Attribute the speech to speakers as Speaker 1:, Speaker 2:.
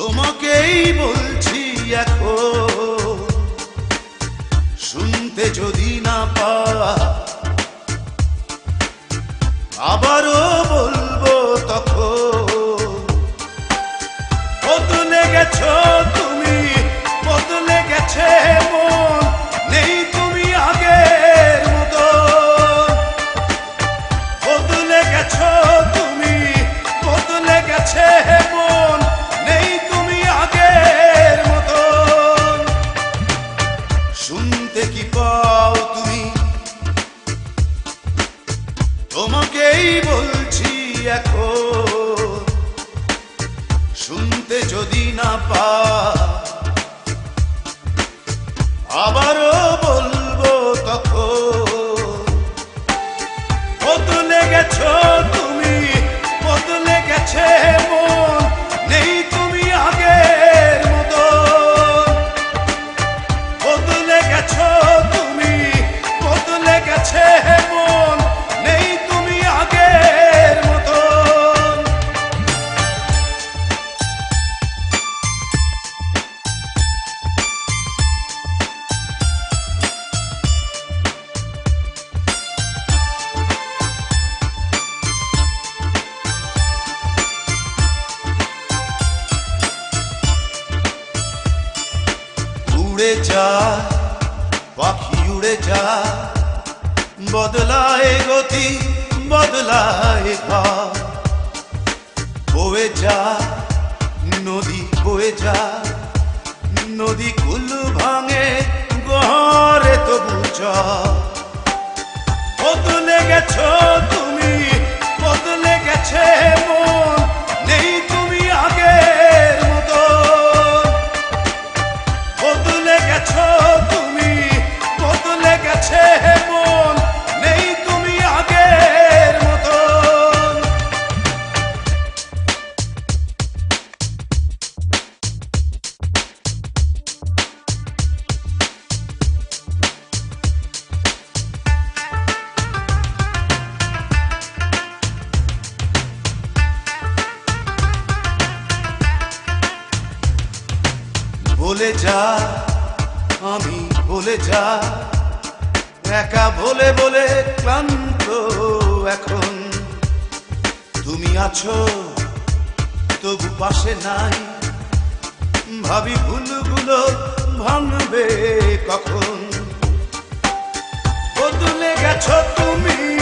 Speaker 1: তোমাকেই বলছি এখন। শুনতে যদি না পা এখন শুনতে যদি না পা উড়ে যা, পাখি উড়ে যা, বদলায় গতি, বদলায় ভা বয়ে যা, নদী বয়ে যা, নদী কুল ভাঙে, গহরে তবু চ তুলে গেছো তু ভোলে যা, আমি ভোলে যা। একা ভোলে বলে ক্লান্ত এখন। তুমি আছো, তবু পাশে নাই। ভাবি ভুলগুলো ভাঙবে কখন? বদলে গেছো তুমি